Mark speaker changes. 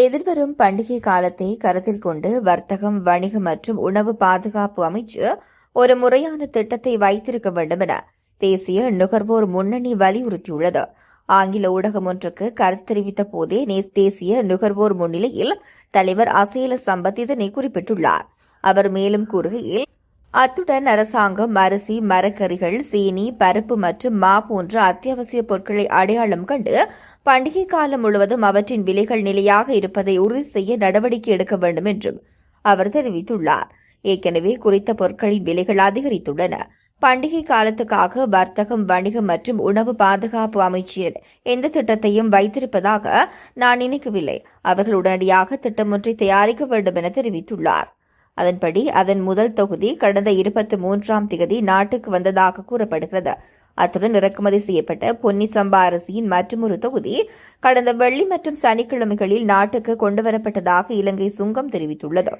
Speaker 1: எதிர்வரும் பண்டிகை காலத்தை கருத்தில் கொண்டு வர்த்தகம் வணிகம் மற்றும் உணவு பாதுகாப்பு அமைச்சு ஒரு முறையான திட்டத்தை வைத்திருக்க வேண்டும் என தேசிய நுகர்வோர் முன்னணி வலியுறுத்தியுள்ளது. ஆங்கில ஊடகம் ஒன்றுக்கு கருத்து தெரிவித்த போதே நே- தேசிய நுகர்வோர் முன்னிலையில் தலைவர் அசேல சம்பத் இதனை குறிப்பிட்டுள்ளார். அவர் மேலும் கூறுகையில் அத்துடன் அரசாங்கம் அரிசி மரக்கறிகள் சீனி பருப்பு மற்றும் மா போன்ற அத்தியாவசிய பொருட்களை அடையாளம் கண்டு பண்டிகை காலம் முழுவதும் அவற்றின் விலைகள் நிலையாக இருப்பதை உறுதி செய்ய நடவடிக்கை எடுக்க வேண்டும் என்றும் அவர் தெரிவித்துள்ளார். ஏற்கனவே குறித்த பொருட்களின் விலைகள் அதிகரித்துள்ளன. பண்டிகை காலத்துக்காக வர்த்தகம் வணிகம் மற்றும் உணவு பாதுகாப்பு அமைச்சர் எந்த திட்டத்தையும் வைத்திருப்பதாக நான் நினைக்கவில்லை. அவர்கள் உடனடியாக திட்டம் ஒன்றை தயாரிக்க வேண்டும் என தெரிவித்துள்ளார். அதன்படி அதன் முதல் தொகுதி கடந்த இருபத்தி மூன்றாம் திகதி நாட்டுக்கு வந்ததாக கூறப்படுகிறது. அத்துடன் இறக்குமதி செய்யப்பட்ட பொன்னி சம்பா அரிசியின் மற்றொரு தொகுதி கடந்த வெள்ளி மற்றும் சனிக்கிழமைகளில் நாட்டுக்கு கொண்டுவரப்பட்டதாக இலங்கை சுங்கம் தெரிவித்துள்ளது.